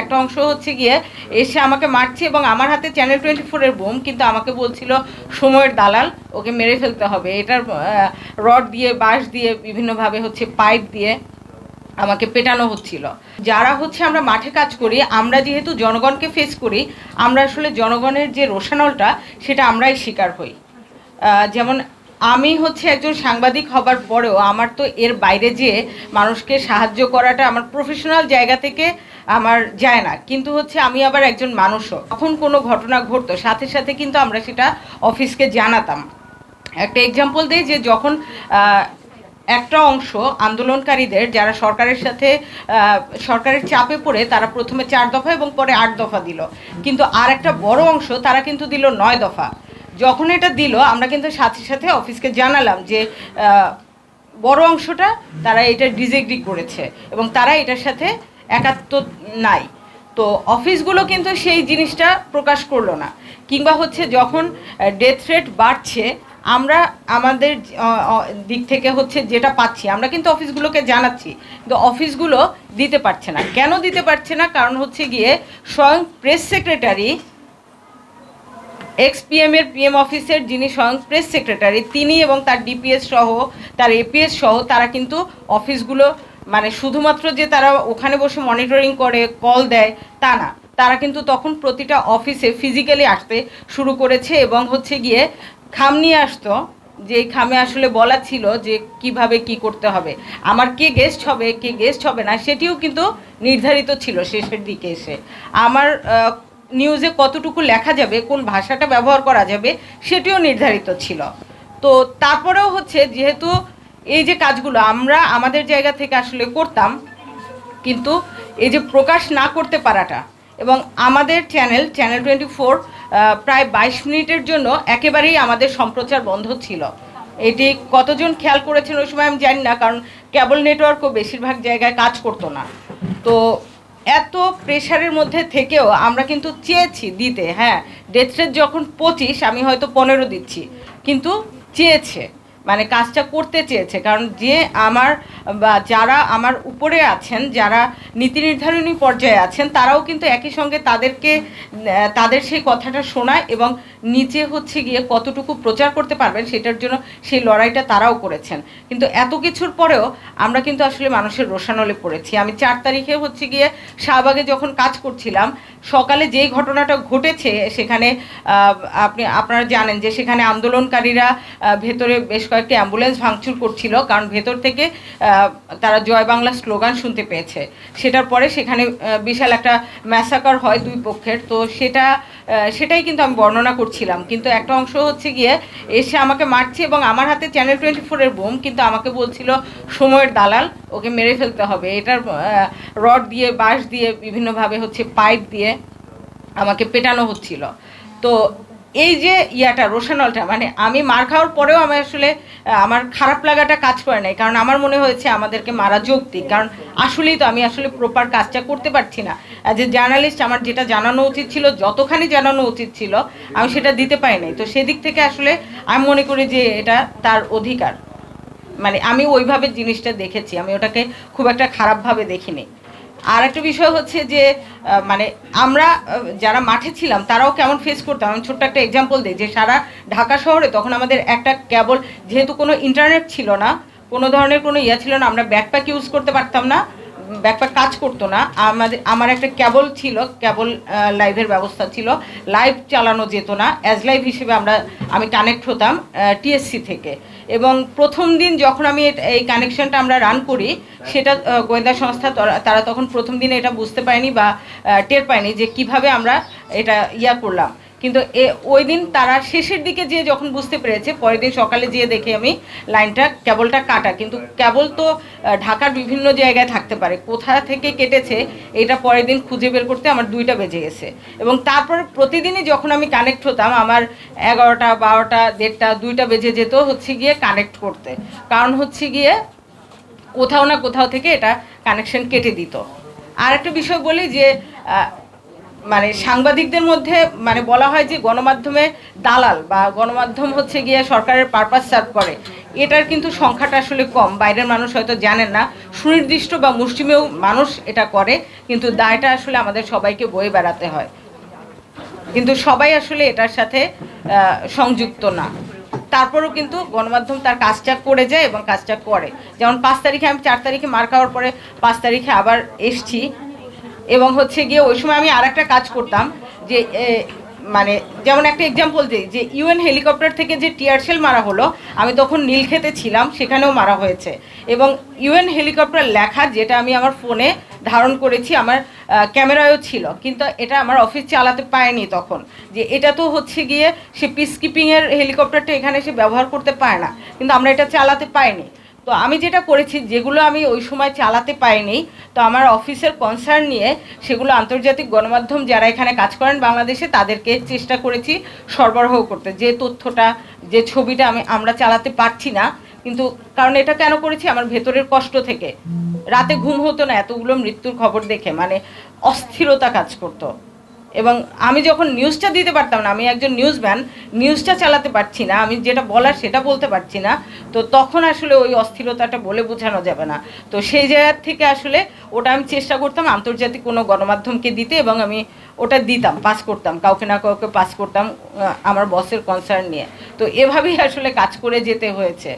একটা অংশ হচ্ছে গিয়ে এসে আমাকে মারছে এবং আমার হাতে চ্যানেল টোয়েন্টি ফোরের বোম, কিন্তু আমাকে বলছিল, সময়ের দালাল, ওকে মেরে ফেলতে হবে। এটার রড দিয়ে, বাঁশ দিয়ে, বিভিন্নভাবে হচ্ছে পাইপ দিয়ে আমাকে পেটানো হচ্ছিল। যারা হচ্ছে আমরা মাঠে কাজ করি, আমরা যেহেতু জনগণকে ফেস করি, আমরা আসলে জনগণের যে রোশানলটা, সেটা আমরাই শিকার হই। যেমন আমি হচ্ছে একজন সাংবাদিক হবার পরেও আমার তো এর বাইরে যেয়ে মানুষকে সাহায্য করাটা আমার প্রফেশনাল জায়গা থেকে আমার যায় না। কিন্তু হচ্ছে আমি আবার একজন মানুষও। যখন কোনো ঘটনা ঘটতো, সাথে সাথে কিন্তু আমরা সেটা অফিসকে জানাতাম। একটা এক্সাম্পল দিই যে যখন একটা অংশ আন্দোলনকারীদের যারা সরকারের সাথে সরকারের চাপে পড়ে, তারা প্রথমে চার দফা এবং পরে আট দফা দিল। কিন্তু আর একটা বড় অংশ, তারা কিন্তু দিল নয় দফা। যখন এটা দিল, আমরা কিন্তু সাথে সাথে অফিসকে জানালাম যে বড় অংশটা তারা এটা ডিজেগ্রি করেছে এবং তারা এটার সাথে একাত্ম নাই। তো অফিসগুলো কিন্তু সেই জিনিসটা প্রকাশ করল না। কিংবা হচ্ছে যখন ডেথ রেট বাড়ছে, আমরা আমাদের দিক থেকে হচ্ছে যেটা পাচ্ছি, আমরা কিন্তু অফিসগুলোকে জানাচ্ছি, কিন্তু অফিসগুলো দিতে পারছে না। কেন দিতে পারছে না? কারণ হচ্ছে গিয়ে স্বয়ং প্রেস সেক্রেটারি এক্স পিএম এর পিএম অফিসের যিনি স্বয়ং প্রেস সেক্রেটারি তিনি এবং তার ডিপিএস সহ, তার এপিএস সহ, তারা কিন্তু অফিসগুলো মানে শুধুমাত্র যে তারা ওখানে বসে মনিটরিং করে কল দেয়, তা না। তারা কিন্তু তখন প্রতিটা অফিসে ফিজিক্যালি আসতে শুরু করেছে এবং হচ্ছে গিয়ে খাম নিয়ে আসতো যে খামে আসলে বলা ছিল যে কীভাবে কি করতে হবে। আমার কে গেস্ট হবে, কে গেস্ট হবে না, সেটিও কিন্তু নির্ধারিত ছিল শেষের দিকে এসে। আমার নিউজে কতটুকু লেখা যাবে, কোন ভাষাটা ব্যবহার করা যাবে, সেটিও নির্ধারিত ছিল। তো তারপরেও হচ্ছে যেহেতু এই যে কাজগুলো আমরা আমাদের জায়গা থেকে আসলে করতাম, কিন্তু এই যে প্রকাশ না করতে পারাটা এবং আমাদের চ্যানেল চ্যানেল টোয়েন্টি ফোর প্রায় বাইশ মিনিটের জন্য একেবারেই আমাদের সম্প্রচার বন্ধ ছিল। এটি কতজন খেয়াল করেছেন ওই সময় আমি জানি না, কারণ কেবল নেটওয়ার্কও বেশিরভাগ জায়গায় কাজ করতো না। তো এত প্রেশারের মধ্যে থেকেও আমরা কিন্তু চেয়েছি দিতে হ্যাঁ ডেথ রেট যখন পঁচিশ, আমি হয়তো পনেরো দিচ্ছি, কিন্তু চেয়েছে। মানে কাজটা করতে চেয়েছে। কারণ যে আমার, বা যারা আমার উপরে আছেন, যারা নীতি নির্ধারণী পর্যায়ে আছেন, তারাও কিন্তু একই সঙ্গে তাদেরকে তাদের সেই কথাটা শোনায় এবং নিচে হচ্ছে গিয়ে কতটুকু প্রচার করতে পারবেন সেটার জন্য সেই লড়াইটা তারাও করেছেন। কিন্তু এত কিছুর পরেও আমরা কিন্তু আসলে মানুষের রোষানলে পড়েছি। আমি চার তারিখে হচ্ছে গিয়ে শাহবাগে যখন কাজ করছিলাম, সকালে যেই ঘটনাটা ঘটেছে সেখানে আপনি, আপনারা জানেন যে সেখানে আন্দোলনকারীরা ভেতরে বেশ কয়েকটি অ্যাম্বুলেন্স ভাঙচুর করছিল, কারণ ভেতর থেকে তারা জয় বাংলা স্লোগান শুনতে পেয়েছে। সেটার পরে সেখানে বিশাল একটা ম্যাসাকার হয় দুই পক্ষের। তো সেটা সেটাই কিন্তু আমি বর্ণনা করছিলাম। কিন্তু একটা অংশ হচ্ছে গিয়ে এসে আমাকে মারছে এবং আমার হাতে চ্যানেল টোয়েন্টি ফোরের বোম, কিন্তু আমাকে বলছিল, সময়ের দালাল, ওকে মেরে ফেলতে হবে। এটার রড দিয়ে, বাঁশ দিয়ে, বিভিন্নভাবে হচ্ছে পাইপ দিয়ে আমাকে পেটানো হচ্ছিল। তো এই যে ইয়াটা রোশানলটা মানে আমি মার খাওয়ার পরেও আমি আসলে আমার খারাপ লাগাটা কাজ করে নাই। কারণ আমার মনে হয়েছে আমাদেরকে মারা যৌক্তিক। কারণ আসলেই তো আমি আসলে প্রপার কাজটা করতে পারছি না। অ্যাজ এ জার্নালিস্ট আমার যেটা জানানো উচিত ছিল, যতখানি জানানো উচিত ছিল, আমি সেটা দিতে পারি নাই। তো সেদিক থেকে আসলে আমি মনে করি যে এটা তার অধিকার। মানে আমি ওইভাবে জিনিসটা দেখেছি। আমি ওটাকে খুব একটা খারাপভাবে দেখিনি। আর একটা বিষয় হচ্ছে যে মানে আমরা যারা মাঠে ছিলাম, তারাও কেমন ফেস করতাম আমি ছোট্ট একটা এক্সাম্পল দিই যে, সারা ঢাকা শহরে তখন আমাদের একটা কেবল, যেহেতু কোনো ইন্টারনেট ছিল না, কোনো ধরনের কোনো ইয়া ছিল না, আমরা ব্যাকপ্যাক ইউজ করতে পারতাম না। ব্যাকপ্যাক কাজ করতো না। আমাদের, আমার একটা কেবল ছিল, কেবল লাইভের ব্যবস্থা ছিল। লাইভ চালানো যেত না। অ্যাজ লাইভ হিসেবে আমরা, আমি কানেক্ট হতাম টিএসসি থেকে। এবং প্রথম দিন যখন আমি এই কানেকশনটা আমরা রান করি, সেটা গোয়েন্দা সংস্থা তারা তখন প্রথম দিনে এটা বুঝতে পারেনি বা টের পায়নি যে কীভাবে আমরা এটা ইয়া করলাম। কিন্তু এ, ওই দিন তারা শেষের দিকে যেয়ে যখন বুঝতে পেরেছে, পরের দিন সকালে যেয়ে দেখে আমি লাইনটা, কেবলটা কাটা। কিন্তু কেবল তো ঢাকার বিভিন্ন জায়গায় থাকতে পারে। কোথা থেকে কেটেছে, এটা পরের দিন খুঁজে বের করতে আমার দুইটা বেজে গেছে। এবং তারপর প্রতিদিনই যখন আমি কানেক্ট হতাম, আমার এগারোটা, বারোটা, দেড়টা, দুইটা বেজে যেত হচ্ছে গিয়ে কানেক্ট করতে। কারণ হচ্ছে গিয়ে কোথাও না কোথাও থেকে এটা কানেকশন কেটে দিত। আর একটা বিষয় বলি যে মানে সাংবাদিকদের মধ্যে মানে বলা হয় যে গণমাধ্যমে দালাল বা গণমাধ্যম হচ্ছে গিয়ে সরকারের পারপাস সার্ভ করে। এটার কিন্তু সংখ্যাটা আসলে কম। বাইরের মানুষ হয়তো জানেন না। সুনির্দিষ্ট বা মুষ্টিমেয় মানুষ এটা করে, কিন্তু দায়টা আসলে আমাদের সবাইকে বয়ে বেড়াতে হয়। কিন্তু সবাই আসলে এটার সাথে সংযুক্ত না। তারপরেও কিন্তু গণমাধ্যম তার কাজটা করে যায় এবং কাজটা করে। যেমন পাঁচ তারিখে আমি চার তারিখে মার খাওয়ার পরে পাঁচ তারিখে আবার এসছি। এবং হচ্ছে গিয়ে ওই সময় আমি আর একটা কাজ করতাম যে মানে যেমন একটা এক্সাম্পল দিই, যে ইউএন হেলিকপ্টার থেকে যে টিয়ারশেল মারা হলো, আমি তখন নীলক্ষেতে ছিলাম, সেখানেও মারা হয়েছে। এবং ইউএন হেলিকপ্টার লেখা যেটা আমি আমার ফোনে ধারণ করেছি, আমার ক্যামেরায়ও ছিল, কিন্তু এটা আমার অফিস চালাতে পায়নি তখন। যে এটা তো হচ্ছে গিয়ে সে পিস কিপিংয়ের হেলিকপ্টারটা এখানে সে ব্যবহার করতে পারে না, কিন্তু আমরা এটা চালাতে পাইনি তো আমি যেটা করেছি, যেগুলো আমি ওই সময় চালাতে পাইনি তো আমার অফিসের কনসার্ন নিয়ে সেগুলো আন্তর্জাতিক গণমাধ্যম যারা এখানে কাজ করেন বাংলাদেশে, তাদেরকে চেষ্টা করেছি সরবরাহ করতে। যে তথ্যটা, যে ছবিটা আমি, আমরা চালাতে পারছি না, কিন্তু কারণ এটা কেন করেছি? আমার ভেতরের কষ্ট থেকে। রাতে ঘুম হতো না, এতগুলো মৃত্যুর খবর দেখে মানে অস্থিরতা কাজ করতো। এবং আমি যখন নিউজটা দিতে পারতাম না, আমি একজন নিউজ ম্যান নিউজটা চালাতে পারছি না, আমি যেটা বলার সেটা বলতে পারছি না, তো তখন আসলে ওই অস্থিরতাটা বলে বোঝানো যাবে না। তো সেই জায়গার থেকে আসলে ওটা আমি চেষ্টা করতাম আন্তর্জাতিক কোনো গণমাধ্যমকে দিতে এবং আমি ওটা দিতাম পাস করতাম, কাউকে না কাউকে পাস করতাম আমার বসের কনসার্ন নিয়ে। তো এভাবেই আসলে কাজ করে যেতে হয়েছে।